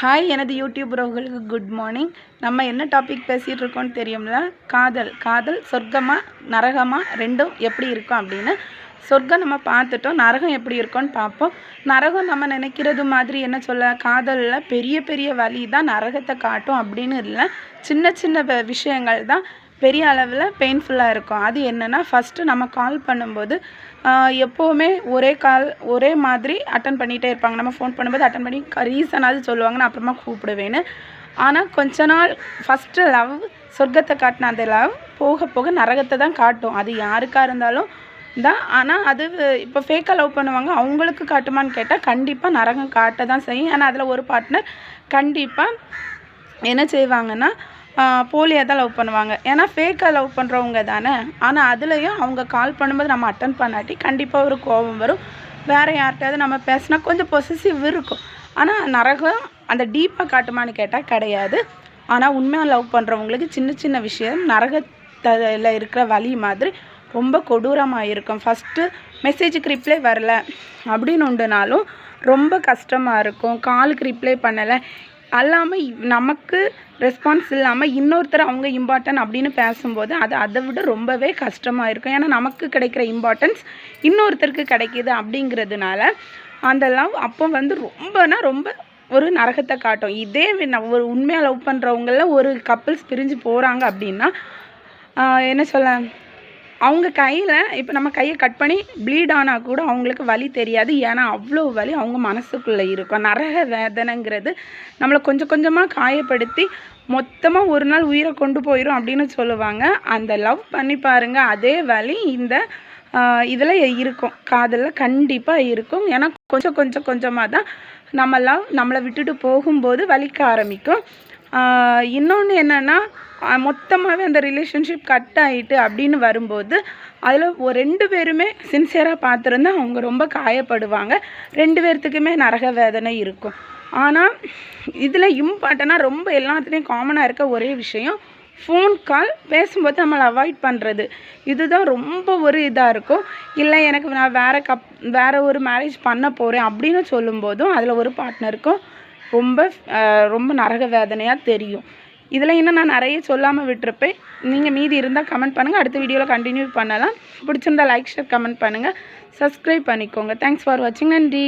Hi எனது YouTube உறவுகளுக்கு good morning நம்ம என்ன டாபிக் பேசிகிட்டு இருக்கோம்னு தெரியும்ல? காதல். காதல் சொர்க்கமாக நரகமாக ரெண்டும் எப்படி இருக்கும் அப்படின்னு. சொர்க்கம் நம்ம பார்த்துட்டோம். நரகம் எப்படி இருக்கும்னு பார்ப்போம். நரகம் நம்ம நினைக்கிறது மாதிரி என்ன சொல்ல காதலில் பெரிய பெரிய வழி தான் நரகத்தை காட்டும் அப்படின்னு இல்லை. சின்ன சின்ன விஷயங்கள் தான். பெரிய அளவில் பெயின்ஃபுல்லாக இருக்கும். அது என்னென்னா ஃபஸ்ட்டு நம்ம கால் பண்ணும்போது எப்போவுமே ஒரே கால் ஒரே மாதிரி அட்டன் பண்ணிகிட்டே இருப்பாங்க. நம்ம ஃபோன் பண்ணும்போது அட்டன் பண்ணி ரீசனாவது சொல்லுவாங்க நான் அப்புறமா கூப்பிடுவேன்னு. ஆனால் கொஞ்ச நாள் ஃபஸ்ட்டு லவ் சொர்க்கத்தை காட்டின அந்த லவ் போக போக நரகத்தை தான் காட்டும். அது யாருக்காக இருந்தாலும் தான். ஆனால் அது இப்போ ஃபேக்காக லவ் பண்ணுவாங்க. அவங்களுக்கு காட்டுமான்னு கேட்டால் கண்டிப்பாக நரகம் காட்ட தான் செய்யும். ஆனால் அதில் ஒரு பார்ட்னர் கண்டிப்பாக என்ன செய்வாங்கன்னா போலியாக தான் லவ் பண்ணுவாங்க. ஏன்னா ஃபேக்காக லவ் பண்ணுறவங்க தானே. ஆனால் அதுலேயும் அவங்க கால் பண்ணும்போது நம்ம அட்டன் பண்ணாட்டி கண்டிப்பாக ஒரு கோபம் வரும். வேறு யார்கிட்டயாவது நம்ம பேசினா கொஞ்சம் பொசசிவ் இருக்கும். ஆனால் நரகம் அந்த டீப்பாக காட்டுமான்னு கேட்டால் கிடையாது. ஆனால் உண்மையாக லவ் பண்ணுறவங்களுக்கு சின்ன சின்ன விஷயம் நரகத்தில் இருக்கிற வழி மாதிரி ரொம்ப கொடூரமாக இருக்கும். ஃபஸ்ட்டு மெசேஜுக்கு ரிப்ளை வரல. அப்படின்னு உண்டுனாலும் ரொம்ப கஷ்டமாக இருக்கும். காலுக்கு ரிப்ளை பண்ணலை. அல்லாமல் நமக்கு ரெஸ்பான்ஸ் இல்லாமல் இன்னொருத்தர் அவங்க இம்பார்ட்டன்ட் அப்படின்னு பேசும்போது அது அதை விட ரொம்பவே கஷ்டமாக இருக்கும். ஏன்னா நமக்கு கிடைக்கிற இம்பார்ட்டன்ஸ் இன்னொருத்தருக்கு கிடைக்கிது அப்படிங்கிறதுனால அந்த லவ் அப்போ வந்து ரொம்பனா ரொம்ப ஒரு நரகத்தை காட்டும். இதே ஒரு உண்மையாக லவ் பண்ணுறவங்கள ஒரு கப்பிள்ஸ் பிரிஞ்சு போகிறாங்க அப்படின்னா என்ன சொல்ல அவங்க கையில் இப்போ நம்ம கையை கட் பண்ணி ப்ளீட் ஆனால் கூட அவங்களுக்கு வலி தெரியாது. ஏன்னா அவ்வளோ வலி அவங்க மனசுக்குள்ளே இருக்கும். நரக வேதனைங்கிறது நம்மளை கொஞ்சம் கொஞ்சமாக காயப்படுத்தி மொத்தமாக ஒரு நாள் உயிரை கொண்டு போயிடும் அப்படின்னு சொல்லுவாங்க. அந்த லவ் பண்ணி பாருங்கள் அதே வலி இந்த இதில் இருக்கும். காதலில் கண்டிப்பாக இருக்கும். ஏன்னா கொஞ்சம் கொஞ்சம் கொஞ்சமாக தான் நம்ம லவ் நம்மளை விட்டுட்டு போகும்போது வலிக்க ஆரம்பிக்கும். இன்னொன்று என்னென்னா மொத்தமாகவே அந்த ரிலேஷன்ஷிப் கட் ஆகிட்டு அப்படின்னு வரும்போது அதில் ஒரு ரெண்டு பேருமே சின்சியராக பார்த்துருந்தா அவங்க ரொம்ப காயப்படுவாங்க. ரெண்டு பேர்த்துக்குமே நரக வேதனை இருக்கும். ஆனால் இதில் இம்பார்ட்டனாக ரொம்ப எல்லாத்துலேயும் காமனாக இருக்க ஒரே விஷயம் ஃபோன் கால் பேசும்போது நம்மளை அவாய்ட் பண்ணுறது இதுதான் ரொம்ப ஒரு இதாக இருக்கும். இல்லை எனக்கு நான் வேறு கப் வேறு ஒரு மேரேஜ் பண்ண போகிறேன் அப்படின்னு சொல்லும்போதும் அதில் ஒரு பார்ட்னருக்கும் ரொம்ப ரொம்ப நரக வேதனையாக தெரியும். இதில் இன்னும் நான் நிறைய சொல்லாமல் விட்டுருப்பேன். நீங்கள் மீதி இருந்தால் கமெண்ட் பண்ணுங்கள் அடுத்த வீடியோவில் கண்டினியூ பண்ணலாம். பிடிச்சிருந்தா லைக் ஷேர் கமெண்ட் பண்ணுங்கள் சப்ஸ்கிரைப் பண்ணிக்கோங்க. தேங்க்ஸ் ஃபார் வாட்சிங் நன்றி.